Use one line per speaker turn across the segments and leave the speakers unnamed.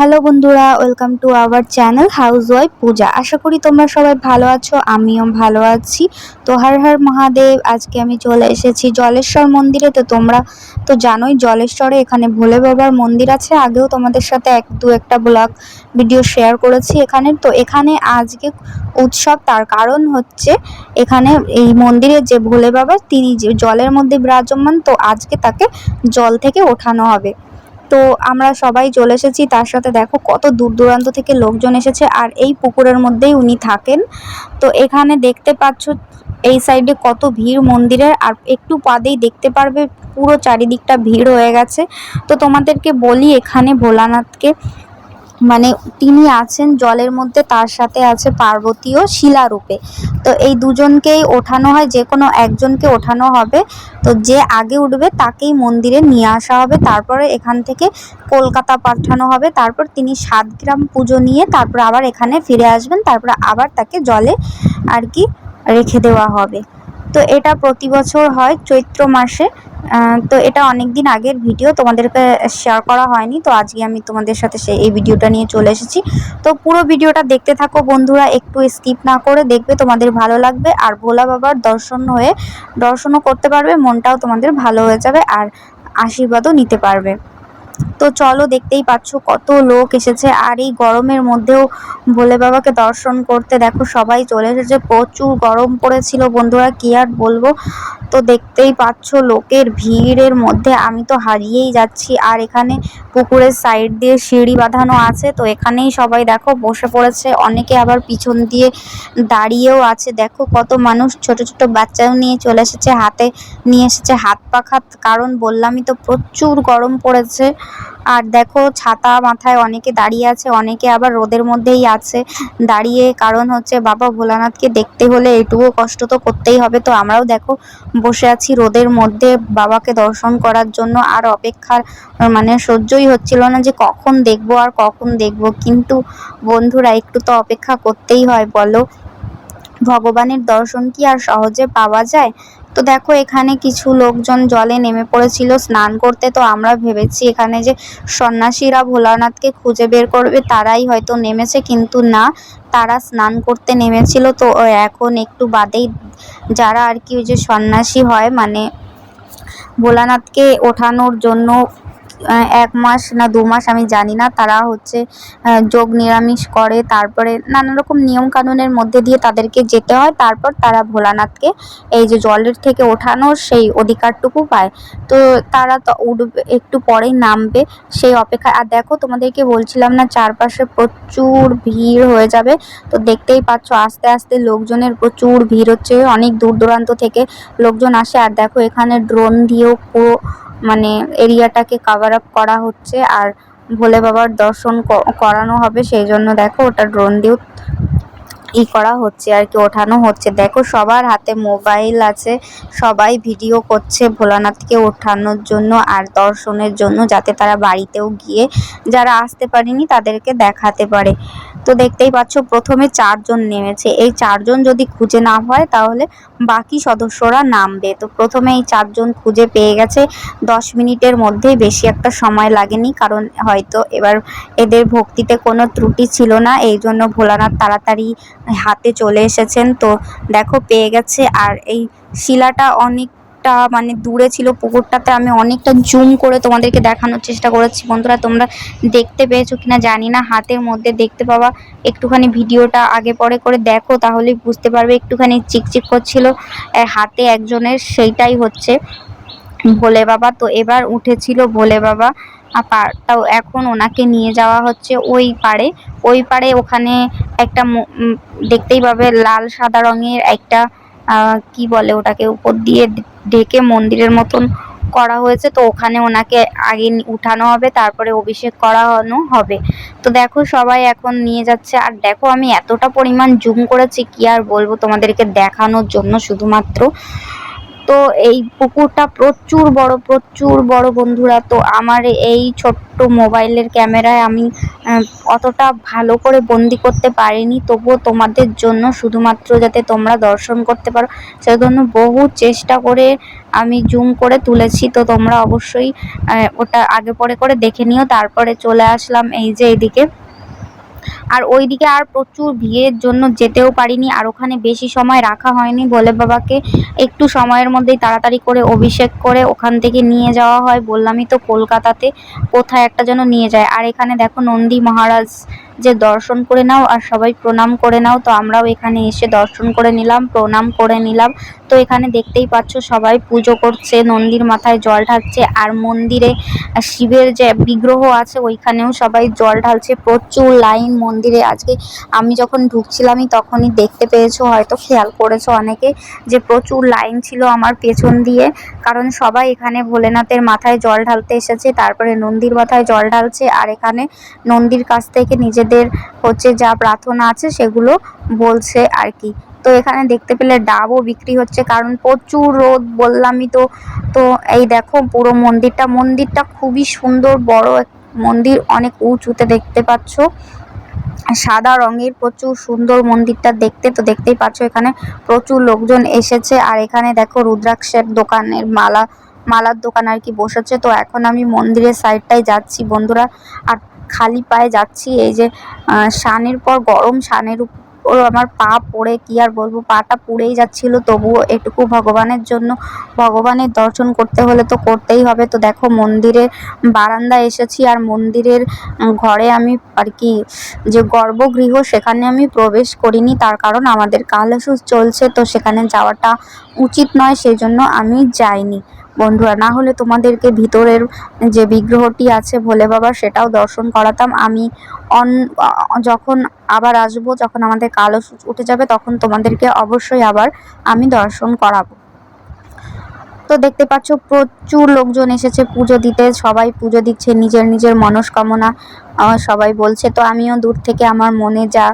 Hello বন্ধুরা, welcome to our channel house wife Puja. আশা করি তোমরা সবাই ভালো আছো, আমিও ভালো আছি। তো হর হর মহাদেব, আজকে আমি চলে এসেছি জলেশ্বর মন্দিরে। তো তোমরা তো জানোই জলেশ্বরে এখানে ভোলে বাবার মন্দির আছে। আগেও তোমাদের সাথে এক, দু একটা ব্লগ ভিডিও শেয়ার করেছি এখানে। তো এখানে আজকে উৎসব, তার কারণ হচ্ছে এখানে এই মন্দিরে যে ভোলে বাবা, তিনি যে জলের মধ্যে বিরাজমান, তো আজকে তাকে জল থেকে ওঠানো হবে। তো আমরা সবাই চলে এসেছি। তার সাথে দেখো কত দূর দূরান্ত থেকে লোকজন এসেছে আর এই পুকুরের মধ্যেই উনি থাকেন। তো এখানে দেখতে পাচ্ছ এই সাইডে কত ভিড় মন্দিরের আর একটু পাদেই দেখতে পারবে পুরো চারিদিকটা ভিড় হয়ে গেছে। তো তোমাদেরকে বলি এখানে ভোলানাথকে মানে তিনি আছেন জলের মধ্যে, তার সাথে আছে পার্বতীও শিলারূপে। তো এই দুজনকেই ওঠানো হয়, যে কোনো একজনকে ওঠানো হবে। তো যে আগে উঠবে তাকেই মন্দিরে নিয়ে আসা হবে। তারপরে এখান থেকে কলকাতা পাঠানো হবে। তারপর তিনি সাত গ্রাম পুজো নিয়ে তারপর আবার এখানে ফিরে আসবেন। তারপর আবার তাকে জলে আর কি রেখে দেওয়া হবে। তো এটা প্রতি বছর হয় চৈত্র মাসে। তো এটা অনেক দিন আগের ভিডিও, তোমাদেরকে শেয়ার করা হয়নি। তো আজকে আমি তোমাদের সাথে সেই, এই ভিডিওটা নিয়ে চলে এসেছি। তো পুরো ভিডিওটা দেখতে থাকো বন্ধুরা, একটু স্কিপ না করে দেখবে তোমাদের ভালো লাগবে। আর ভোলা বাবার দর্শন হয়ে, দর্শনও করতে পারবে, মনটাও তোমাদের ভালো হয়ে যাবে আর আশীর্বাদও নিতে পারবে। তো চলো দেখতেই পাচ্ছ কত লোক এসেছে। আর এই গরমের মধ্যেও ভোলে বাবাকে দর্শন করতে দেখো, সবাই চলে এসেছে। প্রচুর গরম পড়েছিল বন্ধুরা, কি আর বলব? তো দেখতেই পাচ্ছ লোকের ভিড়ের মধ্যে, আমি তো হারিয়েই যাচ্ছি। আর এখানে পুকুরের সাইড দিয়ে সিঁড়ি বাঁধানো আছে, তো এখানেই সবাই দেখো বসে পড়েছে। অনেকে আবার পিছন দিয়ে দাঁড়িয়েও আছে। দেখো কত মানুষ ছোট ছোট বাচ্চাও নিয়ে চলে এসেছে, হাতে নিয়ে এসেছে হাত পাখা কারণ বললামই তো প্রচুর গরম পড়েছে। আর দেখো ছাতা মাথায় অনেকে দাঁড়িয়ে আছে, অনেকে আবার রোদের মধ্যেই আছে। দাঁড়িয়ে কারণ হচ্ছে বাবা ভোলানাথকে দেখতে হলে এটুকু কষ্ট তো করতেই হবে। তো আমরাও দেখো বসে আছি রোদের মধ্যে বাবাকে দর্শন করার জন্য। আর অপেক্ষার মানে সহ্যই হচ্ছিল না যে কখন দেখব আর কখন দেখব। কিন্তু বন্ধুরা, একটু তো অপেক্ষা করতেই হয়, বলো। ভগবানের দর্শন কি আর সহজে পাওয়া যায়? তো দেখো, এখানে কিছু লোকজন জলে নেমে পড়েছিল। স্নান করতে তো আমরা ভেবেছি এখানে যে সন্ন্যাসীরা ভোলানাথকে খুঁজে বের করবে, তারাই হয়তো নেমেছে, কিন্তু না, তারা স্নান করতে নেমেছিল। তো এখন একটু বাদেই যারা আর কি ওই যে সন্ন্যাসী হয় মানে ভোলানাথকে ওঠানোর জন্য এক মাস না দু মাস আমি জানি না। তারা হচ্ছে যোগ নিরামিষ করে। তারপরে নানা রকম নিয়ম কানুনের মধ্যে দিয়ে তাদেরকে যেতে হয়। তারপর তারা ভোলানাথকে এই যে জলের থেকে ওঠানোর সেই অধিকারটুকু পায়। তো তারা তো উঠবে একটু পরেই নামবে সেই অপেক্ষায়। আর দেখো, তোমাদেরকে বলছিলাম না, চারপাশে প্রচুর ভিড় হয়ে যাবে। তো দেখতেই পাচ্ছ, আস্তে আস্তে লোকজনের প্রচুর ভিড় হচ্ছে। অনেক দূর দূরান্ত থেকে লোকজন আসে। আর দেখো, এখানে ড্রোন দিয়েও পুরো মানে এরিয়াটাকে কাভার আপ করা হচ্ছে। আর ভোলে বাবার দর্শন করানো হবে, সেই জন্য দেখো ওটা ড্রোন দিয়েও ই করা হচ্ছে আর কি, ওঠানো হচ্ছে। দেখো সবার হাতে মোবাইল আছে, সবাই ভিডিও করছে ভোলানাথকে ওঠানোর জন্য আর দর্শনের জন্য যাতে তারা বাড়িতেও গিয়ে যারা আসতে পারেনি তাদেরকে দেখাতে পারে। তো দেখতেই পাচ্ছ প্রথমে চারজন নেমেছে, এই চারজন যদি খুঁজে না হয় তাহলে বাকি সদস্যরা নামবে। তো প্রথমে এই চারজন খুঁজে পেয়ে গেছে, দশ মিনিটের মধ্যেই বেশি একটা সময় লাগেনি কারণ হয়তো এবার এদের ভক্তিতে কোনো ত্রুটি ছিল না এই জন্য ভোলানাথ তাড়াতাড়ি হাতে চলে এসেছেন। তো দেখো, পেয়ে গেছে। আর এই শিলাটা অনেক অনেকটা মানে দূরে ছিল পুকুরটাতে। আমি অনেকটা জুম করে তোমাদেরকে দেখানোর চেষ্টা করেছি। বন্ধুরা, তোমরা দেখতে পেয়েছ কিনা জানি না। হাতের মধ্যে দেখতে পাওয়া একটুখানি ভিডিওটা আগে পরে করে দেখো, তাহলেই বুঝতে পারবে। একটুখানি চিকচিক করছিল হাতে একজনের, সেইটাই হচ্ছে। ভোলে বাবা, তো এবার উঠেছিল ভোলে বাবা। পাড়টাও এখন ওনাকে নিয়ে যাওয়া হচ্ছে ওই পাড়ে। ওই পাড়ে ওখানে একটা দেখতেই পাবে লাল সাদা রঙের একটা কি বলে ওটাকে, উপর দিয়ে ঢেকে মন্দিরের মতন করা হয়েছে। তো ওখানে ওনাকে আগে উঠানো হবে, তারপরে অভিষেক করানো হবে। তো দেখো সবাই এখন নিয়ে যাচ্ছে। আর দেখো আমি এতটা পরিমাণ জুম করেছি, কি আর বলব তোমাদেরকে দেখানোর জন্য শুধুমাত্র। তো এই পুকুরটা প্রচুর বড় প্রচুর বড় বন্ধুরা। তো আমার এই ছোট্ট মোবাইলের ক্যামেরায় আমি অতটা ভালো করে বন্দি করতে পারিনি। তবুও তোমাদের জন্য শুধুমাত্র যাতে তোমরা দর্শন করতে পারো সেজন্য বহু চেষ্টা করে আমি জুম করে তুলেছি। তো তোমরা অবশ্যই ওটা আগে পরে করে দেখে নিও। তারপরে চলে আসলাম এই যে এইদিকে আর ওইদিকে আর প্রচুর ভিড়ের জন্য যেতেও পারিনি, আর ওখানে বেশি সময় রাখা হয়নি বলে বাবাকে। একটু সময়ের মধ্যেই তাড়াতাড়ি করে অভিষেক করে ওখান থেকে নিয়ে যাওয়া হয়, বললামই তো কলকাতাতে কোথায় একটা যেন নিয়ে যায়। আর এখানে দেখো নন্দী মহারাজ যে দর্শন করে নাও আর সবাই প্রণাম করে নাও, তো আমরাও এখানে এসে দর্শন করে নিলাম, প্রণাম করে নিলাম। তো এখানে দেখতেই পাচ্ছ সবাই পুজো করছে, নন্দীর মাথায় জল ঢালছে আর মন্দিরে শিবের যে বিগ্রহ আছে ওইখানেও সবাই জল ঢালছে, প্রচুর লাইন মন্দিরে আজকে আমি যখন ঢুকছিলামই তখনই দেখতে পেয়েছ, হয়তো খেয়াল করেছ অনেকে, যে প্রচুর লাইন ছিল আমার পেছন দিয়ে। কারণ সবাই এখানে ভোলেনাথের মাথায় জল ঢালতে এসেছে, তারপরে নন্দীর মাথায় জল ঢালছে, আর এখানে নন্দীর কাছ থেকে নিজেদের হচ্ছে যা প্রার্থনা আছে সেগুলো বলছে আর কি। তো এখানে দেখতে পেলে ডাবও বিক্রি হচ্ছে, কারণ প্রচুর রোদ বললামই তো। তো এই দেখো পুরো মন্দিরটা মন্দিরটা খুবই সুন্দর, বড় মন্দির, অনেক উঁচুতে দেখতে পাচ্ছ। সাদা রঙের প্রচুর সুন্দর মন্দিরটা দেখতে, তো দেখতেই পাচ্ছ এখানে প্রচুর লোকজন এসেছে। আর এখানে দেখো রুদ্রাক্ষের দোকানের মালা, মালার দোকান আর কি বসেছে। তো এখন আমি মন্দিরের সাইডটাই যাচ্ছি বন্ধুরা। আর খালি পায়ে যাচ্ছি, এই যে সানের পর গরম সানের ও আমার পা পড়ে, কি আর বলব? পাটা পুড়েই যাচ্ছিল, তবুও এটুকু ভগবানের জন্য। ভগবানের দর্শন করতে হলে তো করতেই হবে। তো দেখো, মন্দিরের বারান্দায় এসেছি আর মন্দিরের ঘরে আমি আর কি যে গর্ভগৃহ সেখানে আমি প্রবেশ করিনি। তার কারণ আমাদের কালাসুস চলছে, তো সেখানে যাওয়াটা উচিত নয় সেই জন্য আমি যাইনি। বন্ধুরা, না হলে তোমাদেরকে ভিতরের যে বিগ্রহটি আছে ভোলে বাবা, সেটাও দর্শন করাতাম। আমি অন, যখন আবার আসব, যখন আমাদের কালো উঠে যাবে, তখন তোমাদেরকে অবশ্যই আবার আমি দর্শন করাবো। তো দেখতে পাচ্ছ, প্রচুর লোকজন এসেছে পুজো দিতে। সবাই পুজো দিচ্ছে, নিজের নিজের মনস্কামনা সবাই বলছে। তো আমিও দূর থেকে আমার মনে যা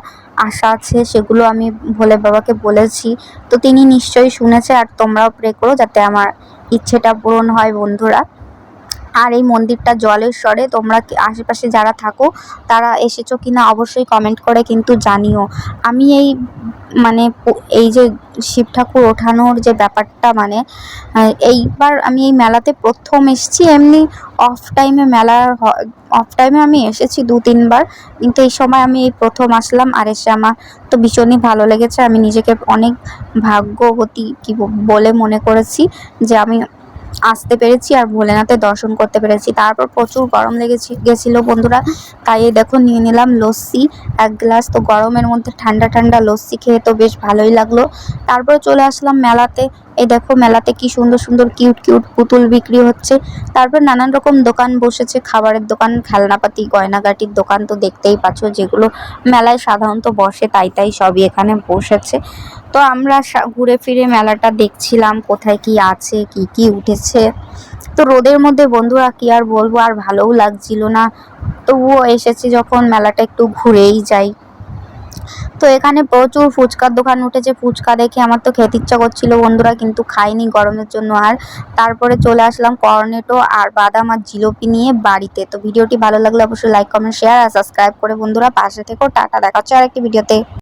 আশা আছে, সেগুলো আমি ভোলে বাবাকে বলেছি। তো তিনি নিশ্চয়ই শুনেছে, আর তোমরাও প্রে করো যাতে আমার ইচ্ছেটা পূরণ হয় বন্ধুরা। আর এই মন্দিরটা জলের স্বরে তোমরা আশেপাশে যারা থাকো, তারা এসেছ কিনা অবশ্যই কমেন্ট করে কিন্তু জানিও। আমি এই মানে এই যে শিব ঠাকুর ওঠানোর যে ব্যাপারটা মানে এইবার আমি এই মেলাতে প্রথম এসেছি, এমনি অফ টাইমে মেলার অফ টাইমে আমি এসেছি দু, তিনবার, কিন্তু এই সময় আমি এই প্রথম আসলাম আর এসে আমার তো ভীষণই ভালো লেগেছে। আমি নিজেকে অনেক ভাগ্যবতী কি বলে মনে করেছি যে আমি আসতে পেরেছি আর ভোলেনাথের দর্শন করতে পেরেছি। তারপর প্রচুর গরম লেগেছি, গেছিল বন্ধুরা। তাই দেখো নিয়ে নিলাম লস্যি, এক গ্লাস। তো গরমের মধ্যে ঠান্ডা ঠান্ডা লস্যি খেয়ে তো বেশ ভালোই লাগল। তারপর চলে আসলাম মেলাতে। এই দেখো মেলাতে কি সুন্দর সুন্দর কিউট কিউট পুতুল বিক্রি হচ্ছে। তারপর নানান রকম দোকান বসেছে, খাবারের দোকান, খেলনাপাতি, গয়নাগাটির দোকান তো দেখতেই পাচ্ছ, যেগুলো মেলায় সাধারণত বসে, তাই তাই সবই এখানে বসেছে। তো আমরা ঘুরে ফিরে মেলাটা দেখছিলাম, কোথায় কি আছে, কি কি উঠেছে। তো রোদের মধ্যে বন্ধুরা কি আর বলব, আর ভালোও লাগছিল না। তবুও এসেছি যখন মেলাটা একটু ঘুরেই যাই। তো এখানে প্রচুর ফুচকার দোকান উঠেছে। ফুচকা দেখে আমার তো খেতে ইচ্ছা করছিল, বন্ধুরা কিন্তু খাইনি গরমের জন্য আর। তারপরে চলে আসলাম কর্নেটো আর বাদাম আর জিলোপি নিয়ে বাড়িতে। তো ভিডিওটি ভালো লাগলে অবশ্যই লাইক কমেন্ট শেয়ার আর সাবস্ক্রাইব করে বন্ধুরা পাশে থেকেও টাটা দেখাচ্ছে আর একটি ভিডিওতে।